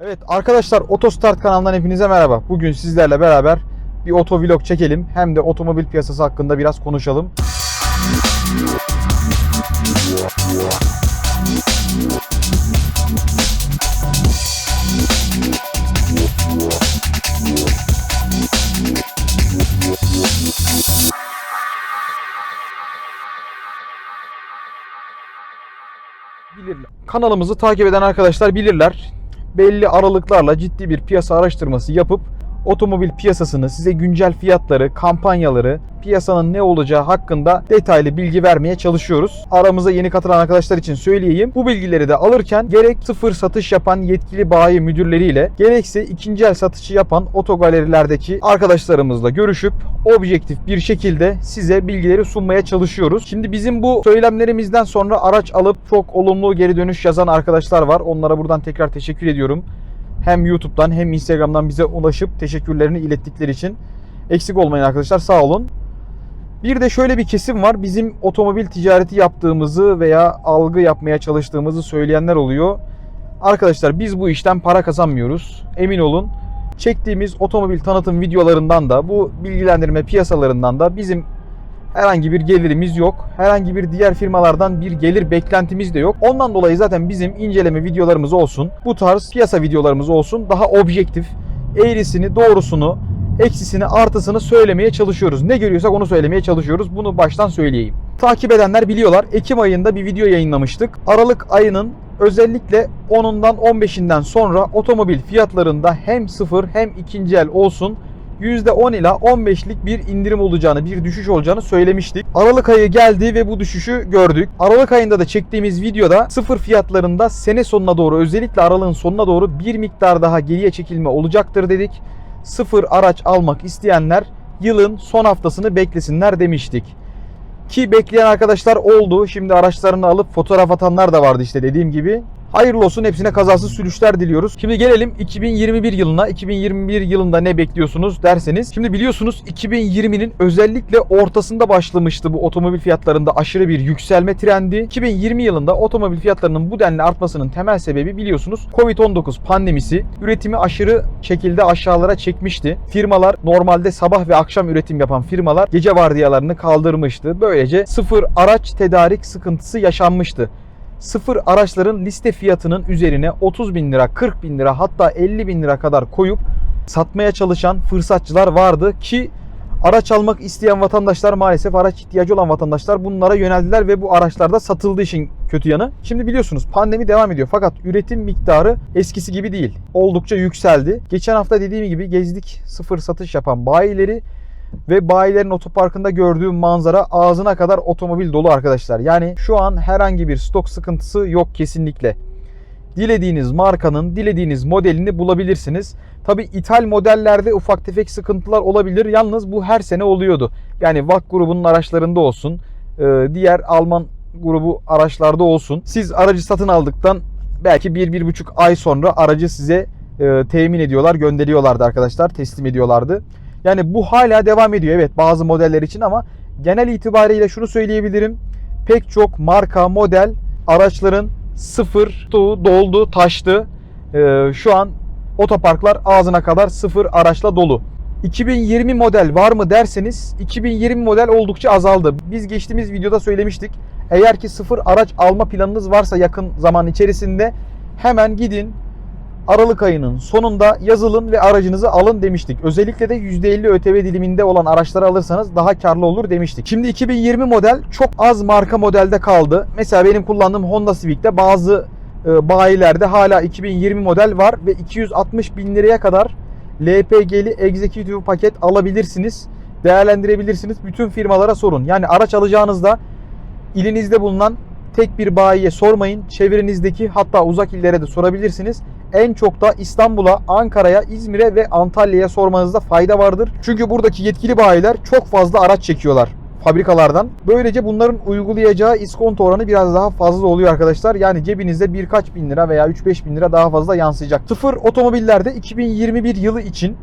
Evet arkadaşlar Otostart kanalından hepinize merhaba. Bugün sizlerle beraber bir otovlog çekelim. Hem de otomobil piyasası hakkında biraz konuşalım. Bilirler. Kanalımızı takip eden arkadaşlar bilirler. Belli aralıklarla ciddi bir piyasa araştırması yapıp otomobil piyasasını size güncel fiyatları, kampanyaları, piyasanın ne olacağı hakkında detaylı bilgi vermeye çalışıyoruz. Aramıza yeni katılan arkadaşlar için söyleyeyim. Bu bilgileri de alırken gerek sıfır satış yapan yetkili bayi müdürleriyle gerekse ikinci el satışı yapan otogalerilerdeki arkadaşlarımızla görüşüp objektif bir şekilde size bilgileri sunmaya çalışıyoruz. Şimdi bizim bu söylemlerimizden sonra araç alıp çok olumlu geri dönüş yazan arkadaşlar var. Onlara buradan tekrar teşekkür ediyorum. Hem YouTube'dan hem Instagram'dan bize ulaşıp teşekkürlerini ilettikleri için eksik olmayın arkadaşlar sağ olun. Bir de şöyle bir kesim var. Bizim otomobil ticareti yaptığımızı veya algı yapmaya çalıştığımızı söyleyenler oluyor. Arkadaşlar biz bu işten para kazanmıyoruz. Emin olun. Çektiğimiz otomobil tanıtım videolarından da bu bilgilendirme piyasalarından da bizim herhangi bir gelirimiz yok. Herhangi bir diğer firmalardan bir gelir beklentimiz de yok. Ondan dolayı zaten bizim inceleme videolarımız olsun, bu tarz piyasa videolarımız olsun daha objektif, eğrisini, doğrusunu, eksisini, artısını söylemeye çalışıyoruz. Ne görüyorsak onu söylemeye çalışıyoruz. Bunu baştan söyleyeyim. Takip edenler biliyorlar. Ekim ayında bir video yayınlamıştık. Aralık ayının özellikle 10'undan 15'inden sonra otomobil fiyatlarında hem sıfır hem ikinci el olsun %10 ila 15'lik bir indirim olacağını, bir düşüş olacağını söylemiştik. Aralık ayı geldi ve bu düşüşü gördük. Aralık ayında da çektiğimiz videoda sıfır fiyatlarında sene sonuna doğru özellikle aralığın sonuna doğru bir miktar daha geriye çekilme olacaktır dedik. Sıfır araç almak isteyenler yılın son haftasını beklesinler demiştik. Ki bekleyen arkadaşlar oldu. Şimdi araçlarını alıp fotoğraf atanlar da vardı işte dediğim gibi. Hayırlı olsun hepsine kazasız sürüşler diliyoruz. Şimdi gelelim 2021 yılına. 2021 yılında ne bekliyorsunuz derseniz. Şimdi biliyorsunuz 2020'nin özellikle ortasında başlamıştı bu otomobil fiyatlarında aşırı bir yükselme trendi. 2020 yılında otomobil fiyatlarının bu denli artmasının temel sebebi biliyorsunuz Covid-19 pandemisi üretimi aşırı şekilde aşağılara çekmişti. Firmalar normalde sabah ve akşam üretim yapan firmalar gece vardiyalarını kaldırmıştı. Böylece sıfır araç tedarik sıkıntısı yaşanmıştı sıfır araçların liste fiyatının üzerine 30 bin lira, 40 bin lira hatta 50 bin lira kadar koyup satmaya çalışan fırsatçılar vardı ki araç almak isteyen vatandaşlar maalesef araç ihtiyacı olan vatandaşlar bunlara yöneldiler ve bu araçlarda satıldığı işin kötü yanı. Şimdi biliyorsunuz pandemi devam ediyor fakat üretim miktarı eskisi gibi değil. Oldukça yükseldi. Geçen hafta dediğim gibi gezdik sıfır satış yapan bayileri ve bayilerin otoparkında gördüğüm manzara ağzına kadar otomobil dolu arkadaşlar. Yani şu an herhangi bir stok sıkıntısı yok kesinlikle. Dilediğiniz markanın, dilediğiniz modelini bulabilirsiniz. Tabi ithal modellerde ufak tefek sıkıntılar olabilir. Yalnız bu her sene oluyordu. Yani VAK grubunun araçlarında olsun, e, diğer Alman grubu araçlarda olsun. Siz aracı satın aldıktan belki 1-1,5 ay sonra aracı size e, temin ediyorlar, gönderiyorlardı arkadaşlar, teslim ediyorlardı. Yani bu hala devam ediyor evet bazı modeller için ama genel itibariyle şunu söyleyebilirim. Pek çok marka, model araçların sıfır doldu, taştı. Ee, şu an otoparklar ağzına kadar sıfır araçla dolu. 2020 model var mı derseniz 2020 model oldukça azaldı. Biz geçtiğimiz videoda söylemiştik. Eğer ki sıfır araç alma planınız varsa yakın zaman içerisinde hemen gidin Aralık ayının sonunda yazılın ve aracınızı alın demiştik. Özellikle de %50 ÖTV diliminde olan araçları alırsanız daha karlı olur demiştik. Şimdi 2020 model çok az marka modelde kaldı. Mesela benim kullandığım Honda Civic'te bazı e, bayilerde hala 2020 model var ve 260 bin liraya kadar LPG'li Executive paket alabilirsiniz. Değerlendirebilirsiniz. Bütün firmalara sorun. Yani araç alacağınızda ilinizde bulunan tek bir bayiye sormayın. Çevrenizdeki hatta uzak illere de sorabilirsiniz. En çok da İstanbul'a, Ankara'ya, İzmir'e ve Antalya'ya sormanızda fayda vardır. Çünkü buradaki yetkili bayiler çok fazla araç çekiyorlar fabrikalardan. Böylece bunların uygulayacağı iskonto oranı biraz daha fazla oluyor arkadaşlar. Yani cebinizde birkaç bin lira veya 3-5 bin lira daha fazla yansıyacak. Sıfır otomobillerde 2021 yılı için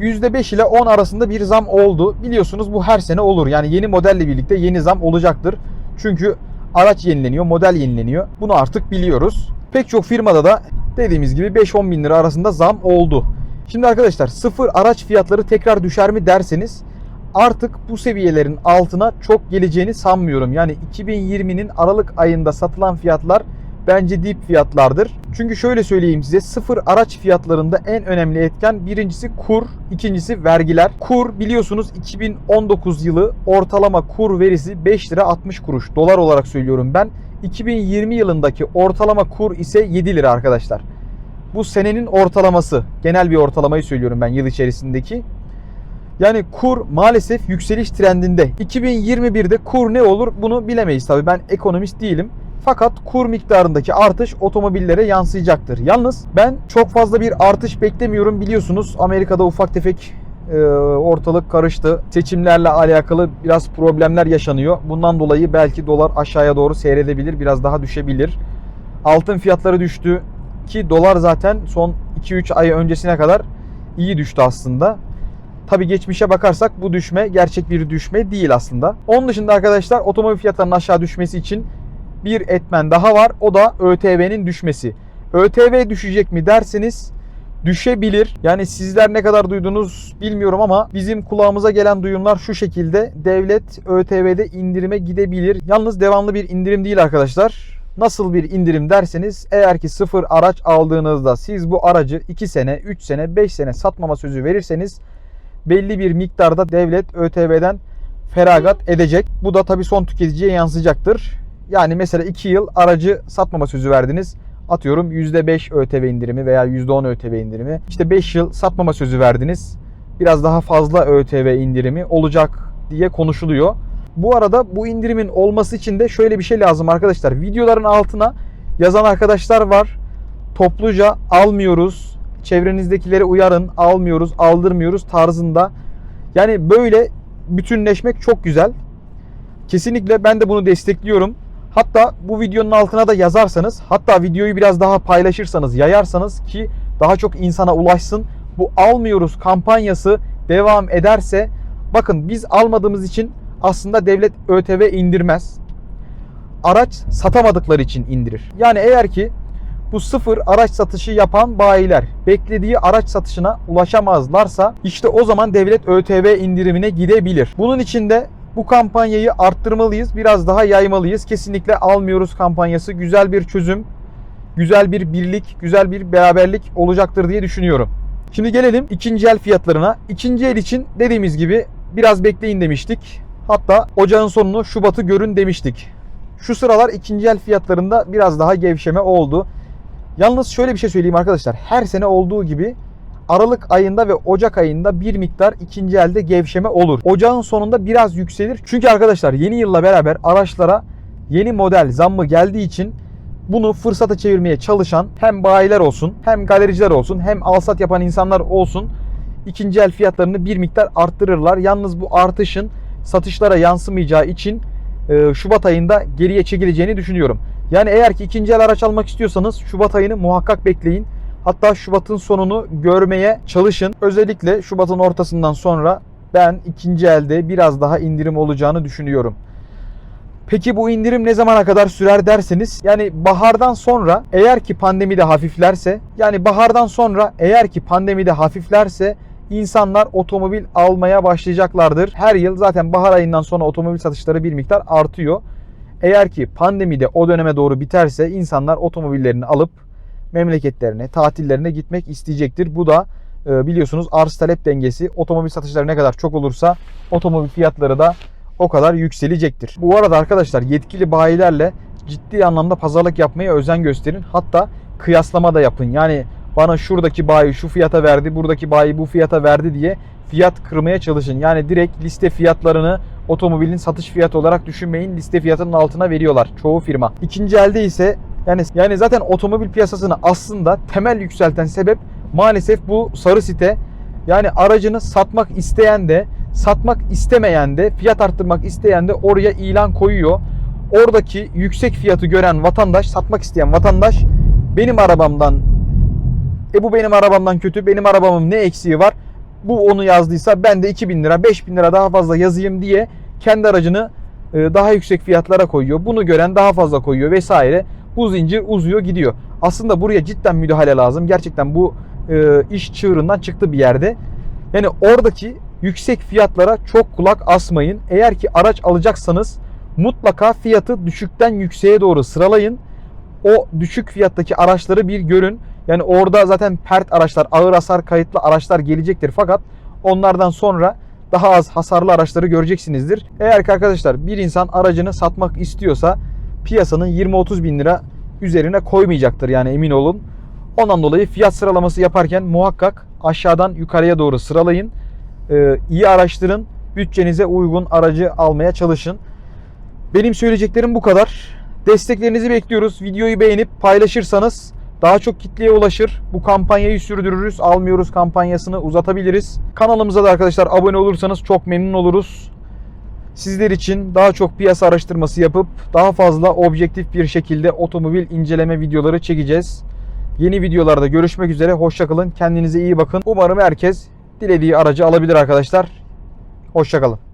%5 ile 10 arasında bir zam oldu. Biliyorsunuz bu her sene olur. Yani yeni modelle birlikte yeni zam olacaktır. Çünkü araç yenileniyor, model yenileniyor. Bunu artık biliyoruz. Pek çok firmada da dediğimiz gibi 5-10 bin lira arasında zam oldu. Şimdi arkadaşlar sıfır araç fiyatları tekrar düşer mi derseniz artık bu seviyelerin altına çok geleceğini sanmıyorum. Yani 2020'nin Aralık ayında satılan fiyatlar bence dip fiyatlardır. Çünkü şöyle söyleyeyim size sıfır araç fiyatlarında en önemli etken birincisi kur, ikincisi vergiler. Kur biliyorsunuz 2019 yılı ortalama kur verisi 5 lira 60 kuruş dolar olarak söylüyorum ben. 2020 yılındaki ortalama kur ise 7 lira arkadaşlar. Bu senenin ortalaması. Genel bir ortalamayı söylüyorum ben yıl içerisindeki. Yani kur maalesef yükseliş trendinde. 2021'de kur ne olur bunu bilemeyiz tabii. Ben ekonomist değilim. Fakat kur miktarındaki artış otomobillere yansıyacaktır. Yalnız ben çok fazla bir artış beklemiyorum. Biliyorsunuz Amerika'da ufak tefek e, ortalık karıştı. Seçimlerle alakalı biraz problemler yaşanıyor. Bundan dolayı belki dolar aşağıya doğru seyredebilir, biraz daha düşebilir. Altın fiyatları düştü ki dolar zaten son 2-3 ay öncesine kadar iyi düştü aslında. Tabi geçmişe bakarsak bu düşme gerçek bir düşme değil aslında. Onun dışında arkadaşlar otomobil fiyatlarının aşağı düşmesi için bir etmen daha var. O da ÖTV'nin düşmesi. ÖTV düşecek mi derseniz düşebilir. Yani sizler ne kadar duydunuz bilmiyorum ama bizim kulağımıza gelen duyumlar şu şekilde. Devlet ÖTV'de indirime gidebilir. Yalnız devamlı bir indirim değil arkadaşlar. Nasıl bir indirim derseniz eğer ki sıfır araç aldığınızda siz bu aracı 2 sene, 3 sene, 5 sene satmama sözü verirseniz belli bir miktarda devlet ÖTV'den feragat edecek. Bu da tabii son tüketiciye yansıyacaktır. Yani mesela 2 yıl aracı satmama sözü verdiniz. Atıyorum %5 ÖTV indirimi veya %10 ÖTV indirimi. İşte 5 yıl satmama sözü verdiniz. Biraz daha fazla ÖTV indirimi olacak diye konuşuluyor. Bu arada bu indirimin olması için de şöyle bir şey lazım arkadaşlar. Videoların altına yazan arkadaşlar var. Topluca almıyoruz. Çevrenizdekileri uyarın. Almıyoruz, aldırmıyoruz tarzında. Yani böyle bütünleşmek çok güzel. Kesinlikle ben de bunu destekliyorum. Hatta bu videonun altına da yazarsanız, hatta videoyu biraz daha paylaşırsanız, yayarsanız ki daha çok insana ulaşsın. Bu almıyoruz kampanyası devam ederse bakın biz almadığımız için aslında devlet ÖTV indirmez. Araç satamadıkları için indirir. Yani eğer ki bu sıfır araç satışı yapan bayiler beklediği araç satışına ulaşamazlarsa işte o zaman devlet ÖTV indirimine gidebilir. Bunun için de bu kampanyayı arttırmalıyız, biraz daha yaymalıyız. Kesinlikle almıyoruz kampanyası güzel bir çözüm, güzel bir birlik, güzel bir beraberlik olacaktır diye düşünüyorum. Şimdi gelelim ikinci el fiyatlarına. İkinci el için dediğimiz gibi biraz bekleyin demiştik. Hatta ocağın sonunu Şubat'ı görün demiştik. Şu sıralar ikinci el fiyatlarında biraz daha gevşeme oldu. Yalnız şöyle bir şey söyleyeyim arkadaşlar. Her sene olduğu gibi Aralık ayında ve Ocak ayında bir miktar ikinci elde gevşeme olur. Ocağın sonunda biraz yükselir. Çünkü arkadaşlar yeni yılla beraber araçlara yeni model zammı geldiği için bunu fırsata çevirmeye çalışan hem bayiler olsun, hem galericiler olsun, hem alsat yapan insanlar olsun ikinci el fiyatlarını bir miktar arttırırlar. Yalnız bu artışın satışlara yansımayacağı için e, Şubat ayında geriye çekileceğini düşünüyorum. Yani eğer ki ikinci el araç almak istiyorsanız Şubat ayını muhakkak bekleyin. Hatta Şubat'ın sonunu görmeye çalışın. Özellikle Şubat'ın ortasından sonra ben ikinci elde biraz daha indirim olacağını düşünüyorum. Peki bu indirim ne zamana kadar sürer derseniz yani bahardan sonra eğer ki pandemi de hafiflerse yani bahardan sonra eğer ki pandemi de hafiflerse insanlar otomobil almaya başlayacaklardır. Her yıl zaten bahar ayından sonra otomobil satışları bir miktar artıyor. Eğer ki pandemi de o döneme doğru biterse insanlar otomobillerini alıp memleketlerine, tatillerine gitmek isteyecektir. Bu da e, biliyorsunuz arz talep dengesi. Otomobil satışları ne kadar çok olursa otomobil fiyatları da o kadar yükselecektir. Bu arada arkadaşlar yetkili bayilerle ciddi anlamda pazarlık yapmaya özen gösterin. Hatta kıyaslama da yapın. Yani bana şuradaki bayi şu fiyata verdi, buradaki bayi bu fiyata verdi diye fiyat kırmaya çalışın. Yani direkt liste fiyatlarını otomobilin satış fiyatı olarak düşünmeyin. Liste fiyatının altına veriyorlar çoğu firma. İkinci elde ise yani yani zaten otomobil piyasasını aslında temel yükselten sebep maalesef bu sarı site. Yani aracını satmak isteyen de, satmak istemeyen de, fiyat arttırmak isteyen de oraya ilan koyuyor. Oradaki yüksek fiyatı gören vatandaş, satmak isteyen vatandaş benim arabamdan e bu benim arabamdan kötü, benim arabamın ne eksiği var? Bu onu yazdıysa ben de 2000 lira, 5000 lira daha fazla yazayım diye kendi aracını e, daha yüksek fiyatlara koyuyor. Bunu gören daha fazla koyuyor vesaire. Bu zincir uzuyor gidiyor. Aslında buraya cidden müdahale lazım. Gerçekten bu e, iş çığırından çıktı bir yerde. Yani oradaki yüksek fiyatlara çok kulak asmayın. Eğer ki araç alacaksanız mutlaka fiyatı düşükten yükseğe doğru sıralayın. O düşük fiyattaki araçları bir görün. Yani orada zaten pert araçlar, ağır hasar kayıtlı araçlar gelecektir. Fakat onlardan sonra daha az hasarlı araçları göreceksinizdir. Eğer ki arkadaşlar bir insan aracını satmak istiyorsa piyasanın 20-30 bin lira üzerine koymayacaktır yani emin olun. Ondan dolayı fiyat sıralaması yaparken muhakkak aşağıdan yukarıya doğru sıralayın. Ee, iyi araştırın. Bütçenize uygun aracı almaya çalışın. Benim söyleyeceklerim bu kadar. Desteklerinizi bekliyoruz. Videoyu beğenip paylaşırsanız daha çok kitleye ulaşır. Bu kampanyayı sürdürürüz. Almıyoruz kampanyasını uzatabiliriz. Kanalımıza da arkadaşlar abone olursanız çok memnun oluruz. Sizler için daha çok piyasa araştırması yapıp daha fazla objektif bir şekilde otomobil inceleme videoları çekeceğiz. Yeni videolarda görüşmek üzere. Hoşçakalın. Kendinize iyi bakın. Umarım herkes dilediği aracı alabilir arkadaşlar. Hoşçakalın.